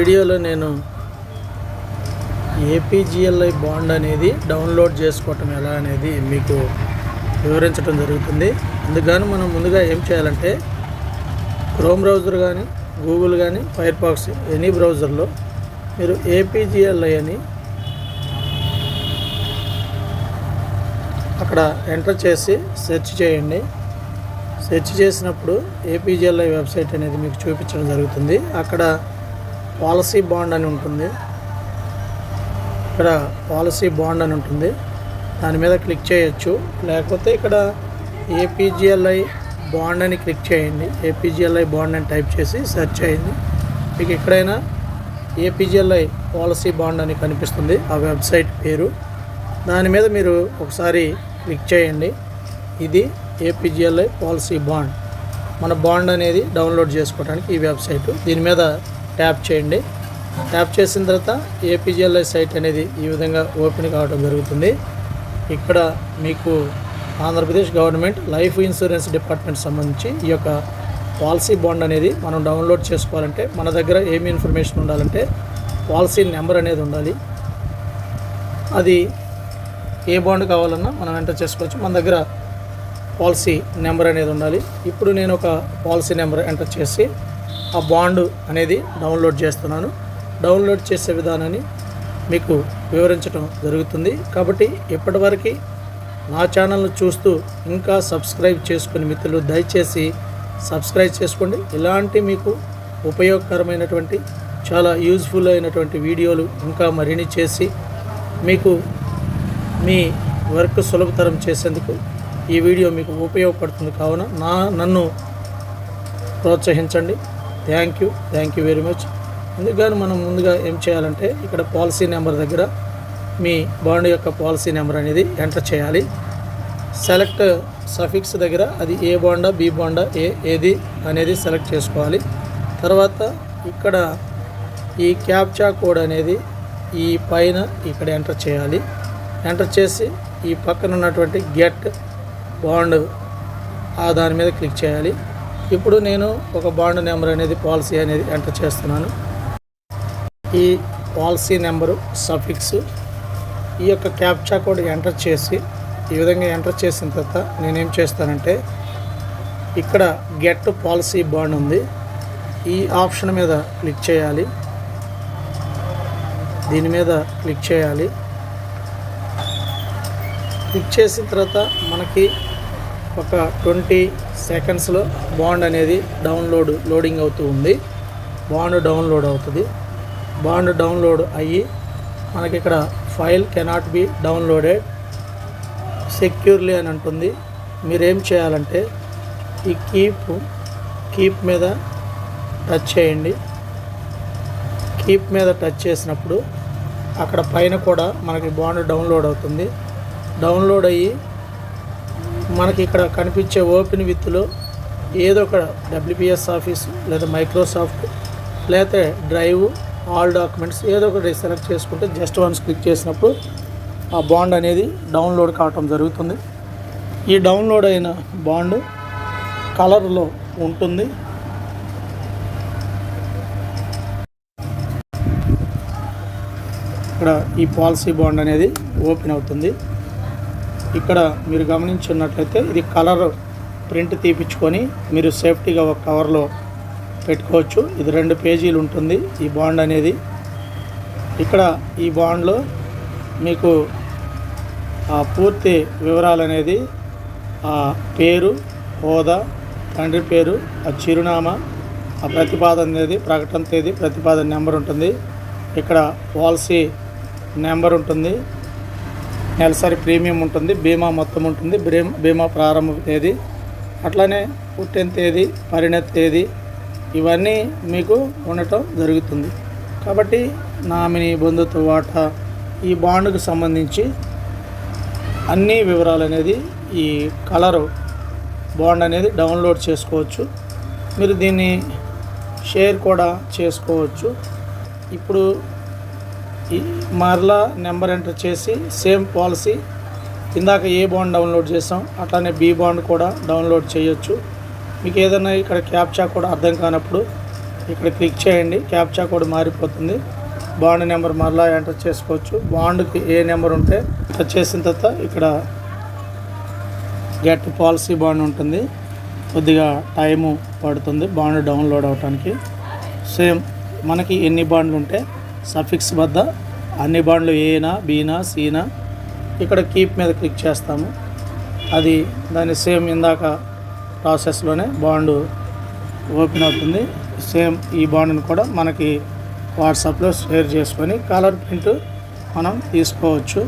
వీడియోలో నేను APGLI bond అనేది డౌన్లోడ్ చేసుకోవటం ఎలా అనేది మీకు వివరించడం జరుగుతుంది. అందుకని మనం ముందుగా ఏం చేయాలంటే క్రోమ్ బ్రౌజర్ కానీ గూగుల్ కానీ ఫైర్ బాక్స్ ఎనీ బ్రౌజర్లో మీరు ఏపీజిఎల్ఐ అని అక్కడ ఎంటర్ చేసి సెర్చ్ చేయండి. సెర్చ్ చేసినప్పుడు ఏపీజిఎల్ఐ వెబ్సైట్ అనేది మీకు చూపించడం జరుగుతుంది. అక్కడ పాలసీ బాండ్ అని ఉంటుంది. ఇక్కడ పాలసీ బాండ్ అని ఉంటుంది. దాని మీద క్లిక్ చేయొచ్చు. లేకపోతే ఇక్కడ ఏపీజిఎల్ఐ బాండ్ అని క్లిక్ చేయండి. ఏపీజిఎల్ఐ బాండ్ అని టైప్ చేసి సెర్చ్ చేయండి. మీకు ఎక్కడైనా ఏపీజిఎల్ఐ పాలసీ బాండ్ అని కనిపిస్తుంది. ఆ వెబ్సైట్ పేరు. దాని మీద మీరు ఒకసారి క్లిక్ చేయండి. ఇది ఏపీజిఎల్ఐ పాలసీ బాండ్. మన బాండ్ అనేది డౌన్లోడ్ చేసుకోవడానికి ఈ వెబ్సైట్. దీని మీద ట్యాప్ చేయండి. ట్యాప్ చేసిన తర్వాత ఏపీజీఎల్ఐ సైట్ అనేది ఈ విధంగా ఓపెన్ కావడం జరుగుతుంది. ఇక్కడ మీకు Andhra Pradesh government life insurance department సంబంధించి ఈ యొక్క పాలసీ బాండ్ అనేది మనం డౌన్లోడ్ చేసుకోవాలంటే మన దగ్గర ఏమి ఇన్ఫర్మేషన్ ఉండాలంటే పాలసీ నెంబర్ అనేది ఉండాలి. అది ఏ బాండ్ కావాలన్నా మనం ఎంటర్ చేసుకోవచ్చు. మన దగ్గర పాలసీ నెంబర్ అనేది ఉండాలి. ఇప్పుడు నేను ఒక పాలసీ నెంబర్ ఎంటర్ చేసి ఆ బాండ్ అనేది డౌన్లోడ్ చేస్తున్నాను. డౌన్లోడ్ చేసే విధానాన్ని మీకు వివరించడం జరుగుతుంది. కాబట్టి ఇప్పటివరకు నా ఛానల్ను చూస్తూ ఇంకా సబ్స్క్రైబ్ చేసుకుని మిత్రులు దయచేసి సబ్స్క్రైబ్ చేసుకోండి. ఇలాంటి మీకు ఉపయోగకరమైనటువంటి చాలా యూజ్ఫుల్ అయినటువంటి వీడియోలు ఇంకా మరిన్ని చేసి మీకు మీ వర్క్ సులభతరం చేసేందుకు ఈ వీడియో మీకు ఉపయోగపడుతుంది కావున నా నన్ను ప్రోత్సహించండి. Thank you thank you very much అందుకని మనం ముందుగా ఏం చేయాలంటే ఇక్కడ పాలసీ నెంబర్ దగ్గర మీ బాండ్ యొక్క పాలసీ నెంబర్ అనేది ఎంటర్ చేయాలి. సెలెక్ట్ సఫిక్స్ దగ్గర అది ఏ బాండా బి బాండా ఏ ఏది అనేది సెలెక్ట్ చేసుకోవాలి. తర్వాత ఇక్కడ ఈ క్యాప్చా కోడ్ అనేది ఈ పైన ఇక్కడ ఎంటర్ చేయాలి. ఎంటర్ చేసి ఈ పక్కన ఉన్నటువంటి గెట్ బాండ్ ఆ దాని మీద క్లిక్ చేయాలి. ఇప్పుడు నేను ఒక బాండ్ నెంబర్ అనేది పాలసీ అనేది ఎంటర్ చేస్తున్నాను. ఈ పాలసీ నెంబరు సఫిక్స్. ఈ యొక్క క్యాప్చా కోడ్ ఎంటర్ చేసి ఈ విధంగా ఎంటర్ చేసిన తర్వాత నేనేం చేస్తానంటే ఇక్కడ గెట్ పాలసీ బాండ్ ఉంది. ఈ ఆప్షన్ మీద క్లిక్ చేయాలి. దీని మీద క్లిక్ చేయాలి. క్లిక్ చేసిన తర్వాత మనకి ఒక ట్వంటీ సెకండ్స్లో బాండ్ అనేది డౌన్లోడ్ లోడింగ్ అవుతూ ఉంది. బాండ్ డౌన్లోడ్ అవుతుంది. బాండ్ డౌన్లోడ్ అయ్యి మనకి ఇక్కడ file cannot be downloaded. Securely అని అంటుంది. మీరేం చేయాలంటే ఈ కీప్ కీప్ మీద టచ్ చేయండి. కీప్ మీద టచ్ చేసినప్పుడు అక్కడ పైన కూడా మనకి బాండ్ డౌన్లోడ్ అవుతుంది. డౌన్లోడ్ అయ్యి మనకి ఇక్కడ కనిపించే ఓపెన్ విత్లో ఏదో ఒక డబ్ల్యూపిఎస్ ఆఫీస్ లేదా మైక్రోసాఫ్ట్ లేకపోతే డ్రైవ్ ఆల్ డాక్యుమెంట్స్ ఏదో ఒకటి సెలెక్ట్ చేసుకుంటే జస్ట్ వన్స్ క్లిక్ చేసినప్పుడు ఆ బాండ్ అనేది డౌన్లోడ్ కావటం జరుగుతుంది. ఈ డౌన్లోడ్ అయిన బాండ్ కలర్లో ఉంటుంది. ఇక్కడ ఈ పాలసీ బాండ్ అనేది ఓపెన్ అవుతుంది. ఇక్కడ మీరు గమనించున్నట్లయితే ఇది కలర్ ప్రింట్ తీపించుకొని మీరు సేఫ్టీగా ఒక కవర్లో పెట్టుకోవచ్చు. ఇది రెండు పేజీలు ఉంటుంది ఈ బాండ్ అనేది. ఇక్కడ ఈ బాండ్లో మీకు ఆ పూర్తి వివరాలు అనేది ఆ పేరు హోదా తండ్రి పేరు ఆ చిరునామా ఆ ప్రతిపాదన అనేది ప్రకటన తేదీ ప్రతిపాదన నెంబర్ ఉంటుంది. ఇక్కడ పాలసీ నెంబర్ ఉంటుంది. నెలసరి ప్రీమియం ఉంటుంది బీమా మొత్తం ఉంటుంది బీమా ప్రారంభ తేదీ అట్లానే పుట్టిన తేదీ పరిణత తేదీ ఇవన్నీ మీకు ఉండటం జరుగుతుంది. కాబట్టి నామినీ బంధుత్వ వాటా ఈ బాండ్కు సంబంధించి అన్ని వివరాలు అనేది ఈ కలరు బాండ్ అనేది డౌన్లోడ్ చేసుకోవచ్చు. మీరు దీన్ని షేర్ కూడా చేసుకోవచ్చు. ఇప్పుడు మరలా నెంబర్ ఎంటర్ చేసి సేమ్ పాలసీ ఇందాక ఏ బాండ్ డౌన్లోడ్ చేసాం అట్లానే బి బాండ్ కూడా డౌన్లోడ్ చేయొచ్చు. మీకు ఏదైనా ఇక్కడ క్యాప్చా కూడా అర్థం కానప్పుడు ఇక్కడ క్లిక్ చేయండి క్యాప్చా కోడ్ మారిపోతుంది. బాండ్ నెంబర్ మరలా ఎంటర్ చేసుకోవచ్చు. బాండ్కి ఏ నెంబర్ ఉంటే టచ్ చేసిన తర్వాత ఇక్కడ గెట్ పాలసీ బాండ్ ఉంటుంది. కొద్దిగా టైము పడుతుంది బాండ్ డౌన్లోడ్ అవడానికి సేమ్ మనకి ఎన్ని బాండ్లు ఉంటే సఫిక్స్ వద్ద అన్ని బాండ్లు ఏనా బీనా సీనా ఇక్కడ కీప్ మీద క్లిక్ చేస్తాము. అది దాని సేమ్ ఇందాక ప్రాసెస్లోనే బాండ్ ఓపెన్ అవుతుంది. సేమ్ ఈ బాండ్ని కూడా మనకి వాట్సాప్లో షేర్ చేసుకొని కలర్ ప్రింట్ మనం తీసుకోవచ్చు.